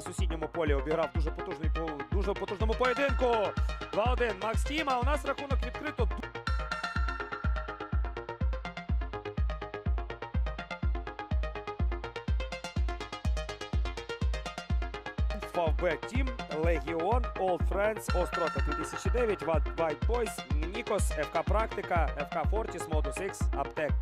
сусідньому полі обіграв дуже потужний по- дуже потужному поєдинку. 2-1 Макс Тім, а у нас рахунок відкрито. Фавбек Тім, Легіон, Old Friends, Острота 2009, White White Boys, Нікос, ФК Практика, ФК Фортіс, Модус X, Аптек.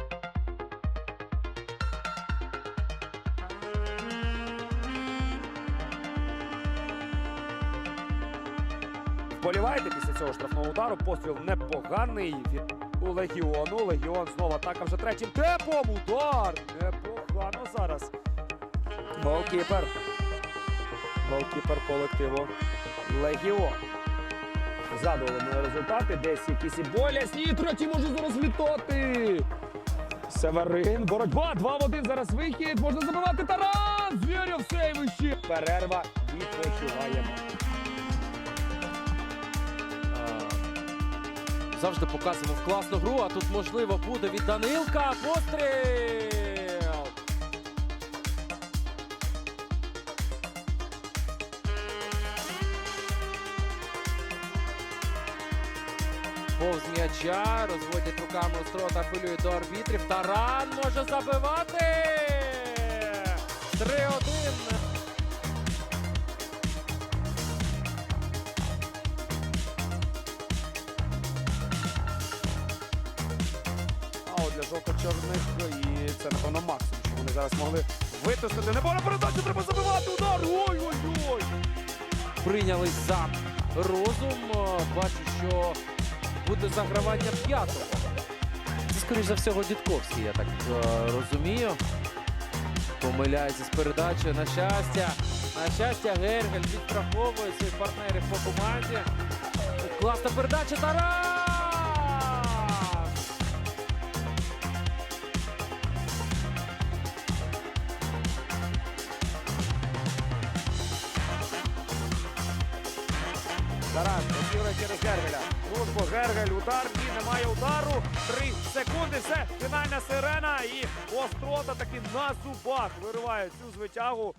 Вболіваєте після цього штрафного удару. Постріл непоганий від у Легіону. Легіон знову атака вже третім темпом. Удар! Непогано зараз. Голкіпер. Голкіпер колективу Легіон. Задоволені результати. Десь якісь і болісні. Третій може зараз літати. Северин. Боротьба. 2 в 1. Зараз вихід. Можна забивати Таран. Звірів сейвище. Перерва. Відпочиваємо. Завжди показуємо класну гру, а тут можливо буде від Данилка. Постріл! Повз м'яча, розводять руками острота, апелює до арбітрів. Таран може забивати! 3-1. Для жовто-чорних і це напевно максимум, що вони зараз могли витиснути. Не було передачу, треба забивати удар. Ой-ой-ой. прийнялись за розум. Бачу, що буде загравання п'ятого. Це, скоріш за всього, Дідковський, я так е, розумію. Помиляється з передачею на щастя. На щастя, Гергель відстраховує своїх партнерів по команді. Класна передача Таран! Тарас розігрує через Гергеля. Службу Гергель, удар, ні, немає удару. Три секунди, все, фінальна сирена. І острота таки на зубах вириває цю звитягу.